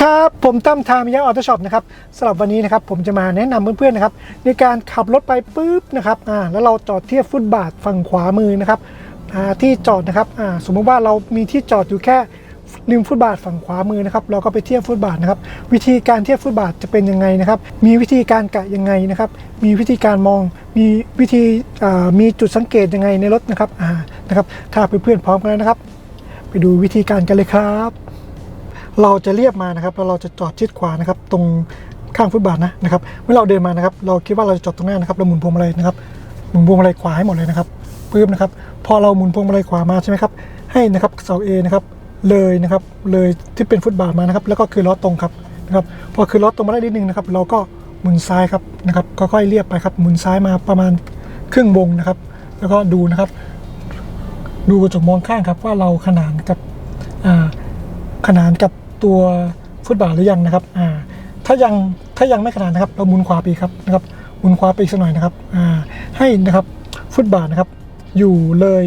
ครับ ผมตั้มทามยะออโต้ช็อปนะครับสำหรับวันนี้นะครับผมจะมาแนะนำเพื่อนๆนะครับในการขับรถไปปุ๊บนะครับอ่าแล้วเราจอดเทียบฟุตบาทฝั่งขวามือนะครับอ่าที่จอดนะครับอ่าสมมติว่าเรามีที่จอดอยู่แค่ริมฟุตบาทฝั่งขวามือนะครับเราก็ไปเทียบฟุตบาทนะครับวิธีการเทียบฟุตบาทจะเป็นยังไงนะครับมีวิธีการกะยังไงนะครับมีวิธีการมองมีวิธีอ่ามีจุดสังเกตยังไงในรถนะครับอ่านะครับถ้าเพื่อนๆพร้อมกันแล้วนะครับ ไปดูวิธีการกันเลยครับ เราจะเรียบมานะครับแล้วเราจะจอดชิดขวานะครับ ตรงข้างฟุตบาทนะนะครับเมื่อเราเดินมานะครับ เราคิดว่าเราจะจอดตรงหน้านะครับเราหมุนพวงมาลัยนะครับหมุนพวงมาลัยขวาให้หมดเลยนะครับปึ๊บนะครับ พอเราหมุนพวงมาลัยขวามาใช่ไหมครับให้นะครับเสา A นะครับเลยนะครับเลยที่เป็นฟุตบาทมานะครับ แล้วก็คือล้อตรงครับนะครับพอคือล้อตรงมาได้นิดนึงนะครับ เราก็หมุนซ้ายครับนะครับค่อยๆเรียบไปครับหมุนซ้ายมาประมาณครึ่งวงนะครับ แล้วก็ดูนะครับ ดูกระจกมองข้างครับว่าเราขนานกับขนานกับ ตัวฟุตบาทหรือยังนะครับอ่าถ้ายังถ้ายังไม่ขนานนะครับ เราหมุนขวาไปครับนะครับหมุนขวาไปอีกสักหน่อยนะครับอ่าให้นะครับฟุตบาทนะครับ อยู่เลย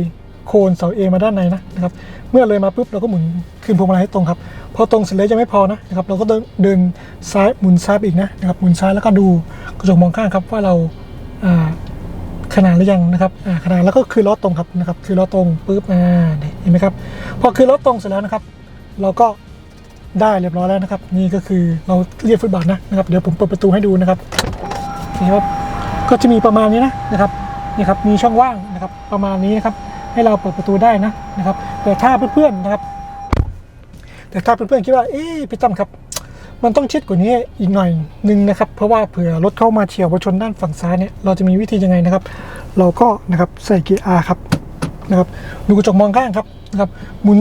โคนเสาเอมาด้านในนะนะครับ เมื่อเลยมาปุ๊บเราก็หมุนคืนพวงมาลัยให้ตรงครับพอตรงเสร็จแล้วยังไม่พอนะนะครับ เราก็เดินเดินซ้ายหมุนซ้ายอีกนะนะครับหมุนซ้ายแล้วก็ดูกระจกมองข้างครับว่าเราอ่าขนาดหรือยังนะครับอ่าขนาดแล้วก็คือล้อตรงครับนะครับ คือล้อตรงปุ๊บอ่าเนี่ยเห็นไหมครับพอคือล้อตรงเสร็จแล้วนะครับ เราก็ ได้เรียบร้อยแล้วนะครับ นี่ก็คือเราเรียบฟุตบาทนะนะครับเดี๋ยวผมเปิดประตูให้ดูนะครับนี่ครับก็จะมีประมาณนี้นะนะครับนี่ครับมีช่องว่างนะครับประมาณนี้นะครับให้เราเปิดประตูได้นะนะครับ แต่ถ้าเพื่อนๆนะครับ แต่ถ้าเพื่อนๆคิดว่าเอ๊ะพี่ตั้มครับ มันต้องชิดกว่านี้อีกหน่อยหนึ่งนะครับ เพราะว่าเผื่อรถเข้ามาเฉียวมาชนด้านฝั่งซ้ายเนี่ยเราจะมีวิธียังไงนะครับ เราก็นะครับใส่เกียร์ R ครับนะครับดูกระจกมองข้างครับนะครับหมุน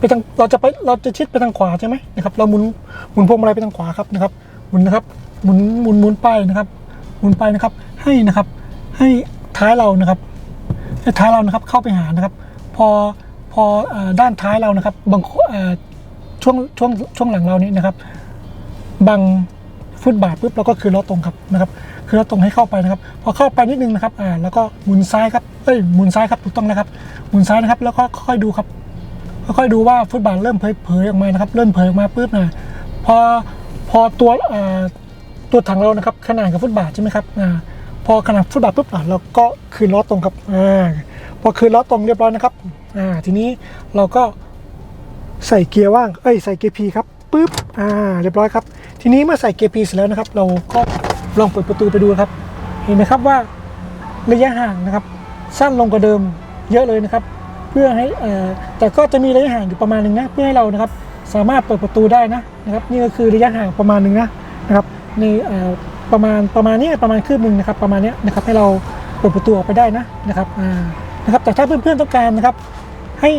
ไปทางเราจะไปเราจะชิดไปทางขวาใช่ไหมนะครับเราหมุนหมุนพวงมาลัยไปทางขวาครับนะครับหมุนนะครับหมุนหมุนหมุนไปนะครับหมุนไปนะครับ ให้นะครับ ให้ท้ายเรานะครับให้ท้ายเรานะครับเข้าไปหานะครับ พอพอด้านท้ายเรานะครับบางช่วงช่วงช่วงหลังเรานี่นะครับบังฟุตบาทปุ๊บเราก็คือล้อตรงครับนะครับคือล้อตรงให้เข้าไปนะครับ พอเข้าไปนิดนึงนะครับอ่าแล้วก็หมุนซ้ายครับเอ้ยหมุนซ้ายครับถูกต้องนะครับหมุนซ้ายนะครับ แล้วก็ค่อยดูครับ ค่อยๆดูว่าฟุตบาทเริ่มเผยออกมานะครับเริ่มเผยออกมาปุ๊บนะพอพอตัวตัวถังเรานะครับขนาดกับฟุตบาทใช่ไหมครับอพอขนาดฟุตบาทปุ๊บอะเราก็คืนล้อตรงครับอพอคืนล้อตรงเรียบร้อยนะครับทีนี้เราก็ใส่เกียร์ว่างเอ้ยใส่เกียร์พีครับปึ๊บอ่าเรียบร้อยครับ ทีนี้เมื่อใส่เกียร์พีเสร็จแล้วนะครับ เราก็ลองเปิดประตูไปดูครับ เห็นไหมครับว่าระยะห่างนะครับ สั้นลงกว่าเดิมเยอะเลยนะครับ เพื่อให้แต่ก็จะมีระยะห่างอยู่ประมาณหนึ่งนะเพื่อให้เรานะครับสามารถเปิดประตูได้นะนะครับนี่ก็คือระยะห่างประมาณหนึ่งนะนะครับในประมาณประมาณนี้ประมาณคืบหนึ่งนะครับประมาณนี้นะครับให้เราเปิดประตูออกไปได้นะนะครับนะครับแต่ถ้าเพื่อนๆต้องการนะครับ ให้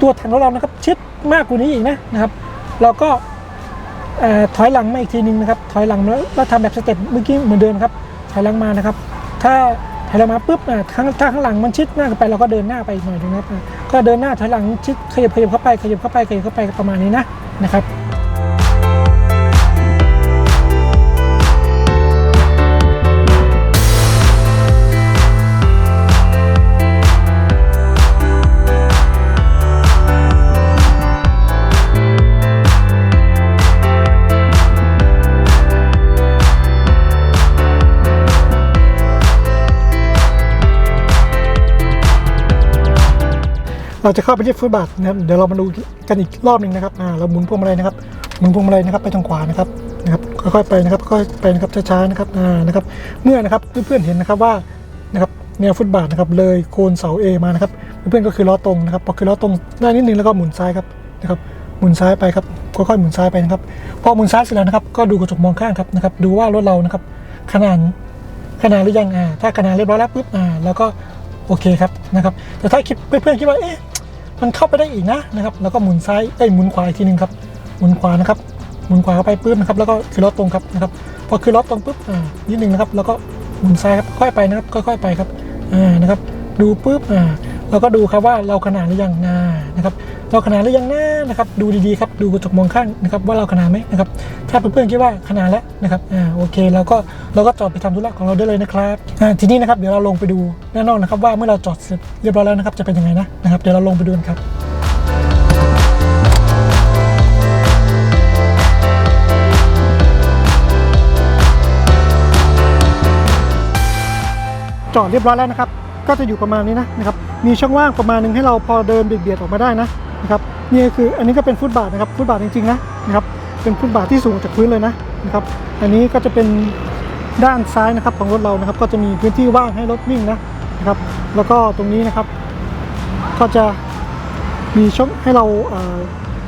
ตัวถังของเรานะครับชิดมากกว่านี้อีกนะนะครับ เราก็ถอยหลังมาอีกทีนึงนะครับ ถอยหลังแล้วทำแบบสเต็ปเมื่อกี้เหมือนเดิมครับ ถอยหลังมานะครับ ถ้า ถอยหลังมาปุ๊บอะข้างถ้าข้างหลังมันชิดหน้ากันไปเราก็เดินหน้าไปอีกหน่อยนึงนะครับอะก็เดินหน้าถอยหลังชิดขยับขยับเข้าไปขยับเข้าไปขยับเข้าไปประมาณนี้นะนะครับ เราจะเข้าไปที่ฟุตบาทนะครับเดี๋ยวเรามาดูกันอีกรอบหนึ่งนะครับอ่าเราหมุนพวงมาลัยนะครับหมุนพวงมาลัยนะครับไปทางขวานะครับนะครับค่อยๆไปนะครับค่อยๆไปนะครับช้าๆนะครับอ่านะครับ เมื่อนะครับเพื่อนๆเห็นนะครับว่านะครับแนวฟุตบาทนะครับเลยโคนเสา A มานะครับเพื่อนๆก็คือล้อตรงนะครับพอคือล้อตรงได้นิดนึงแล้วก็หมุนซ้ายครับนะครับหมุนซ้ายไปครับค่อยๆหมุนซ้ายไปนะครับพอหมุนซ้ายเสร็จแล้วนะครับ ก็ดูกระจกมองข้างครับนะครับ ดูว่ารถเรานะครับขนาดขนาดหรือยังอ่าถ้าขนาดเรียบร้อยแล้วปุ๊บอ่าแล้วก็โอเคครับนะครับแต่ถ้าคิดเพื่อนๆคิดว่าเอ๊ะ มันเข้าไปได้อีกนะนะครับ แล้วก็หมุนซ้ายไอ้หมุนขวาอีกทีหนึงครับ หมุนขวานะครับ หมุนขวาเข้าไปปุ๊บนะครับ แล้วก็คือล็อตรงครับนะครับ พอคือล็อตรงปุ๊บอ่านิดนึงนะครับ แล้วก็หมุนซ้ายครับ ค่อยไปนะครับ ค่อยๆไปครับ อ่า นะครับ ดูปุ๊บ อ่า แล้วก็ดูครับว่าเราขนาดหรือยังนะนะครับ เราขนาดหรือยังนะนะครับดูดีๆครับดูกระจกมองข้างนะครับว่าเราขนาดไหมนะครับถ้าเพื่อนๆคิดว่าขนาดแล้วนะครับอ่าโอเคเราก็เราก็จอดไปทำธุระของเราได้เลยนะครับอ่าทีนี้นะครับเดี๋ยวเราลงไปดูด้านนอกนะครับว่าเมื่อเราจอดเสร็จเรียบร้อยแล้วนะครับจะเป็นยังไงนะนะครับเดี๋ยวเราลงไปดูกันครับจอดเรียบร้อยแล้วนะครับ ก็จะอยู่ประมาณนี้นะนะครับ มีช่องว่างประมาณนึงให้เราพอเดินเบียดๆออกมาได้นะ นะครับนี่คืออันนี้ก็เป็นฟุตบาทนะครับฟุตบาทจริงๆนะนะครับเป็นฟุตบาทที่สูงจากพื้นเลยนะนะครับอันนี้ก็จะเป็นด้านซ้ายนะครับของรถเรานะครับ ก็จะมีพื้นที่ว่างให้รถวิ่งนะนะครับ แล้วก็ตรงนี้นะครับ ก็จะมีช่องให้เราเออ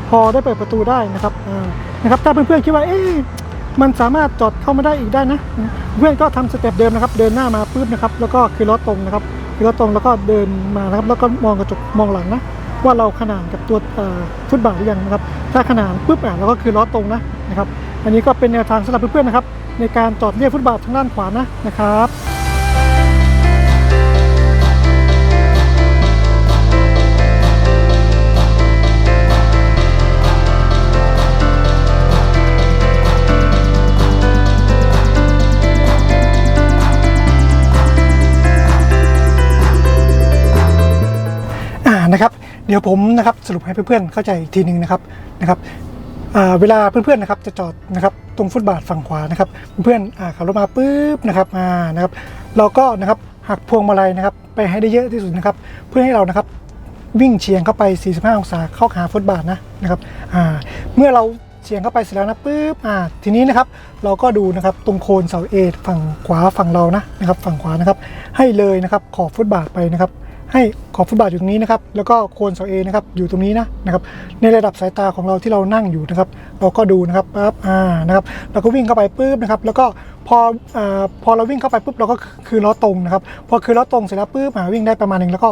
พอได้เปิดประตูได้นะครับนะครับถ้าเพื่อนๆคิดว่าเอ๊ะมันสามารถจอดเข้ามาได้อีกได้นะ เพื่อนก็ทำสเต็ปเดิมนะครับ เดินหน้ามาปุ๊บนะครับ แล้วก็คือล้อตรงนะครับคือล้อตรงแล้วก็เดินมานะครับ แล้วก็มองกระจกมองหลังนะ ว่าเราขนานกับตัวฟุตบาทหรือยังนะครับ ถ้าขนานปุ๊บอะเราก็คือล้อตรงนะนะครับ อันนี้ก็เป็นแนวทางสำหรับเพื่อนๆนะครับ ในการจอดเรียกฟุตบาททางด้านขวานะนะครับ เดี๋ยวผมนะครับสรุปให้เพื่อนๆเข้าใจอีกทีหนึ่งนะครับนะครับเวลาเพื่อนๆนะครับจะจอดนะครับตรงฟุตบาทฝั่งขวานะครับ เพื่อนๆขับรถมาปุ๊บนะครับอ่านะครับเราก็นะครับหักพวงมาลัยนะครับไปให้ได้เยอะที่สุดนะครับ เพื่อให้เรานะครับวิ่งเฉียงเข้าไป 45 องศาเข้าหาฟุตบาทนะนะครับเมื่อเราเฉียงเข้าไปเสร็จแล้วนะปุ๊บทีนี้นะครับเราก็ดูนะครับตรงโคนเสาเอฝั่งขวาฝั่งเรานะนะครับฝั่งขวานะครับให้เลยนะครับขอบฟุตบาทไปนะครับ ให้ขอบฟุตบาทอยู่ตรงนี้นะครับ แล้วก็โคนเสาเอนะครับอยู่ตรงนี้นะนะครับ ในระดับสายตาของเราที่เรานั่งอยู่นะครับ เราก็ดูนะครับปั๊บอ่านะครับเราก็วิ่งเข้าไปปุ๊บนะครับ แล้วก็พออ่าพอเราวิ่งเข้าไปปุ๊บเราก็คือล้อตรงนะครับ พอคือล้อตรงเสร็จแล้วปุ๊บอ่าวิ่งได้ประมาณหนึ่งแล้วก็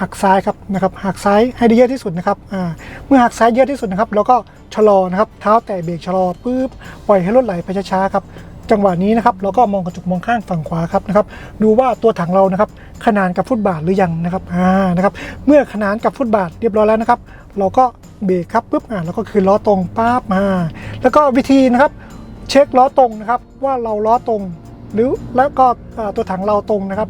หักซ้ายครับนะครับหักซ้ายให้ได้เยอะที่สุดนะครับอ่าเมื่อหักซ้ายเยอะที่สุดนะครับเราก็ชะลอนะครับเท้าแตะเบรกชะลอปุ๊บปล่อยให้รถไหลไปช้าๆครับ จังหวะนี้นะครับเราก็มองกระจกมองข้างฝั่งขวาครับนะครับดูว่าตัวถังเรานะครับขนานกับฟุตบาทหรือยังนะครับอ่านะครับเมื่อขนานกับฟุตบาทเรียบร้อยแล้วนะครับ เราก็เบรกครับปุ๊บอ่าแล้วก็คือล้อตรงปั๊บมา แล้วก็วิธีนะครับเช็คล้อตรงนะครับว่าเราล้อตรงหรือแล้วก็ตัวถังเราตรงนะครับ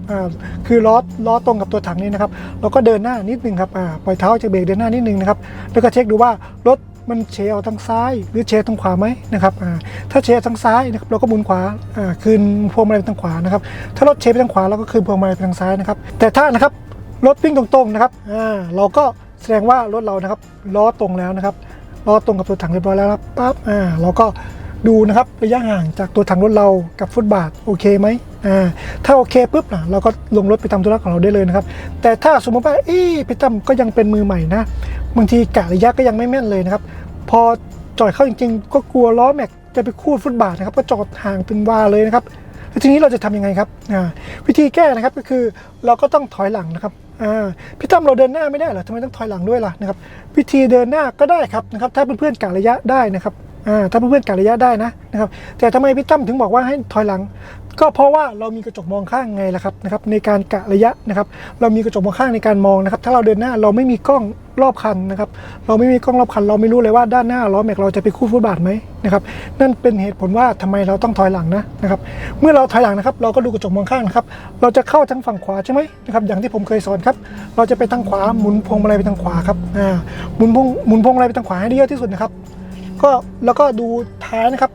คือล้อล้อตรงกับตัวถังนี้นะครับ เราก็เดินหน้านิดนึงครับปล่อยเท้าจากเบรกเดินหน้านิดนึงนะครับแล้วก็เช็คดูว่ารถ มันเชเอาทางซ้าย หรือเชทางขวาไหมนะครับถ้าเชทางซ้ายนะครับเราก็หมุนขวาคืนพวงมาลัยไปทางขวานะครับถ้ารถเชไปทางขวาเราก็คืนพวงมาลัยไปทางซ้ายนะครับแต่ถ้านะครับรถวิ่งตรงๆนะครับเราก็แสดงว่ารถเรานะครับล้อตรงแล้วนะครับล้อตรงกับตัวถังเรียบร้อยแล้วครับปั๊บเราก็ดูนะครับระยะห่างจากตัวถังรถเรากับฟุตบาทโอเคไหม ถ้าโอเคปุ๊บนะเราก็ลงรถไปทำธุระของเราได้เลยนะครับ แต่ถ้าสมมติว่าเอ๊พี่ตั้มก็ยังเป็นมือใหม่นะบางทีกะระยะก็ยังไม่แม่นเลยนะครับ พอจอดเข้าจริงๆ ก็กลัวล้อแม็กจะไปคูดฟุตบาทนะครับ ก็จอดห่างเป็นวาเลยนะครับทีนี้เราจะทำยังไงครับวิธีแก้นะครับก็คือเราก็ต้องถอยหลังนะครับพี่ตั้มเราเดินหน้าไม่ได้เหรอทำไมต้องถอยหลังด้วยล่ะนะครับวิธีเดินหน้าก็ได้ครับนะครับ ถ้าเพื่อนๆกะระยะได้นะครับถ้าเพื่อนๆกะระยะได้นะนะครับ แต่ทำไมพี่ตั้มถึงบอกว่าให้ถอยหลัง ก็เพราะว่าเรามีกระจกมองข้างไงล่ะครับนะครับในการกะระยะนะครับ เรามีกระจกมองข้างในการมองนะครับ ถ้าเราเดินหน้าเราไม่มีกล้องรอบคันนะครับ เราไม่มีกล้องรอบคัน เราไม่รู้เลยว่าด้านหน้าล้อแม็กเราจะไปคู่ฟุตบาทไหมนะครับนั่นเป็นเหตุผลว่าทำไมเราต้องถอยหลังนะนะครับ เมื่อเราถอยหลังนะครับ เราก็ดูกระจกมองข้างนะครับ เราจะเข้าทางฝั่งขวาใช่ไหมนะครับ อย่างที่ผมเคยสอนครับ เราจะไปทางขวาหมุนพวงมาลัยไปทางขวาครับอ่าหมุนพวงหมุนพวงมาลัยไปทางขวาให้ได้เยอะที่สุดนะครับ ก็แล้วก็ดูท้ายนะครับ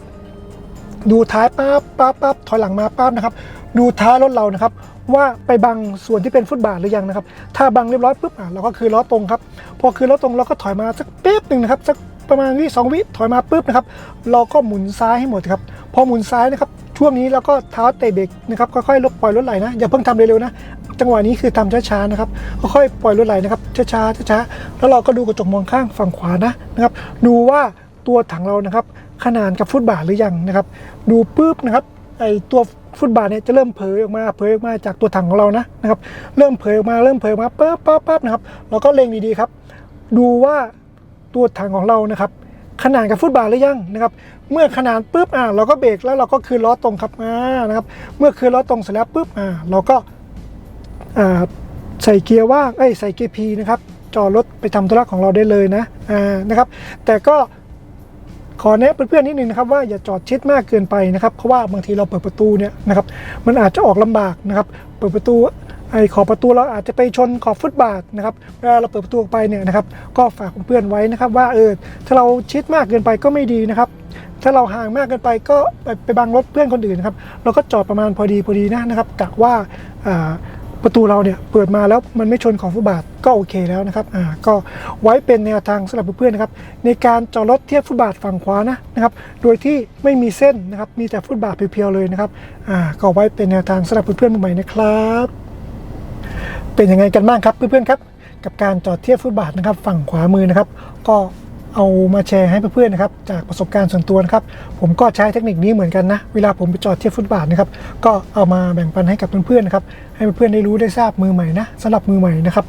ดูท้ายปั๊บปั๊บปั๊บถอยหลังมาปั๊บนะครับ ดูท้ายรถเรานะครับ ว่าไปบังส่วนที่เป็นฟุตบาทหรือยังนะครับ ถ้าบังเรียบร้อยปุ๊บอะเราก็คือล้อตรงครับ พอคือล้อตรงเราก็ถอยมาสักแป๊บหนึ่งนะครับสักประมาณวิสองวิถอยมาปุ๊บนะครับ เราก็หมุนซ้ายให้หมดครับ พอหมุนซ้ายนะครับช่วงนี้เราก็เท้าเตะเบรกนะครับค่อยๆลดปล่อยรถไหลนะอย่าเพิ่งทำเร็วๆนะจังหวะนี้คือทำช้าๆนะครับค่อยๆปล่อยรถไหลนะครับช้าๆช้าๆแล้วเราก็ดูกระจกมองข้างฝั่งขวานะนะครับ ดูว่าตัวถังเรานะครับ ขนานกับฟุตบาทหรือยังนะครับ ดูปุ๊บนะครับไอตัวฟุตบาทเนี่ยจะเริ่มเผยออกมาเผยออกมาจากตัวถังของเรานะนะครับ เริ่มเผยออกมาเริ่มเผยออกมาปั๊บปั๊บปั๊บนะครับเราก็เล็งดีๆครับ ดูว่าตัวถังของเรานะครับขนานกับฟุตบาทหรือยังนะครับเมื่อขนานปุ๊บอ่าเราก็เบรกแล้วเราก็คืนล้อตรงครับอ่านะครับ เมื่อคืนล้อตรงเสร็จแล้วปุ๊บอ่าเราก็อ่าใส่เกียร์ว่างเอ้ใส่เกียร์พีนะครับจอดรถไปทำธุระของเราได้เลยนะอ่านะครับ แต่ก็ ขอแนะเพื่อนๆนิดนึงนะครับว่าอย่าจอดชิดมากเกินไปนะครับเพราะว่าบางทีเราเปิดประตูเนี่ยนะครับมันอาจจะออกลำบากนะครับเปิดประตูไอ้ขอบประตูเราอาจจะไปชนขอบฟุตบาทนะครับเวลาเราเปิดประตูออกไปเนี่ยนะครับก็ฝากเพื่อนๆไว้นะครับว่าเออถ้าเราชิดมากเกินไปก็ไม่ดีนะครับถ้าเราห่างมากเกินไปก็ไปไปบังรถเพื่อนคนอื่นนะครับเราก็จอดประมาณพอดีพอดีนะนะครับกะว่าอ่า ประตูเราเนี่ยเปิดมาแล้วมันไม่ชนขอบฟุตบาทก็โอเคแล้วนะครับอ่าก็ไว้เป็นแนวทางสำหรับเพื่อนๆนะครับในการจอดรถเทียบฟุตบาทฝั่งขวานะนะครับโดยที่ไม่มีเส้นนะครับมีแต่ฟุตบาทเพียวๆเลยนะครับอ่าก็ไว้เป็นแนวทางสำหรับเพื่อนๆมือใหม่นะครับ เป็นยังไงกันบ้างครับเพื่อนๆครับ กับการจอดเทียบฟุตบาทนะครับฝั่งขวามือนะครับ ก็ เอามาแชร์ให้เพื่อนๆนะครับจากประสบการณ์ส่วนตัวนะครับผมก็ใช้เทคนิคนี้เหมือนกันนะ เวลาผมไปจอดเทียบฟุตบาทนะครับก็เอามาแบ่งปันให้กับเพื่อนๆนะครับให้เพื่อนๆได้รู้ได้ทราบมือใหม่นะสำหรับมือใหม่นะครับ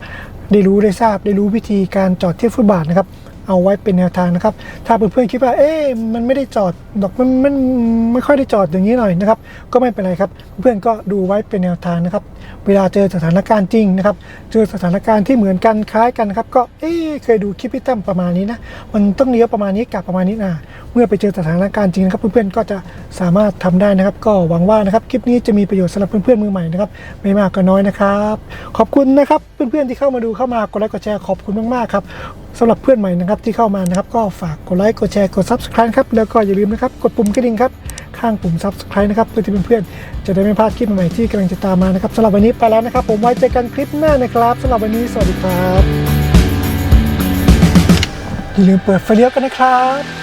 ได้รู้ได้ทราบได้รู้วิธีการจอดเทียบฟุตบาทนะครับ เอาไว้เป็นแนวทางนะครับ ถ้าเพื่อนๆคิดว่าเอ๊ะมันไม่ได้จอดดอกมันมันไม่ค่อยได้จอดอย่างนี้หน่อยนะครับ ก็ไม่เป็นไรครับ เพื่อนๆก็ดูไว้เป็นแนวทางนะครับ เวลาเจอสถานการณ์จริงนะครับ เจอสถานการณ์ที่เหมือนกันคล้ายกันครับ ก็เอ๊ะเคยดูคลิปพี่ตั้มประมาณนี้นะ มันต้องเลี้ยวประมาณนี้กลับประมาณนี้นะเมื่อไปเจอสถานการณ์จริงนะครับ เพื่อนๆก็จะสามารถทำได้นะครับ ก็หวังว่านะครับคลิปนี้จะมีประโยชน์สำหรับเพื่อนๆมือใหม่นะครับไม่มากก็น้อยนะครับ ขอบคุณนะครับ เพื่อนๆที่เข้ามาดูเข้ามากดไลค์กดแชร์ขอบคุณมากๆครับ สำหรับเพื่อนใหม่นะครับที่เข้ามานะครับ ก็ฝากกดไลค์กดแชร์กด subscribe ครับแล้วก็อย่าลืมนะครับกดปุ่มกระดิ่งครับข้างปุ่ม subscribe นะครับเพื่อที่เพื่อนๆจะได้ไม่พลาดคลิปใหม่ๆที่กำลังจะตามมานะครับสำหรับวันนี้ไปแล้วนะครับ ผมไว้เจอกันคลิปหน้านะครับสำหรับวันนี้สวัสดีครับอย่าลืมเปิดไฟเลี้ยวกันนะครับ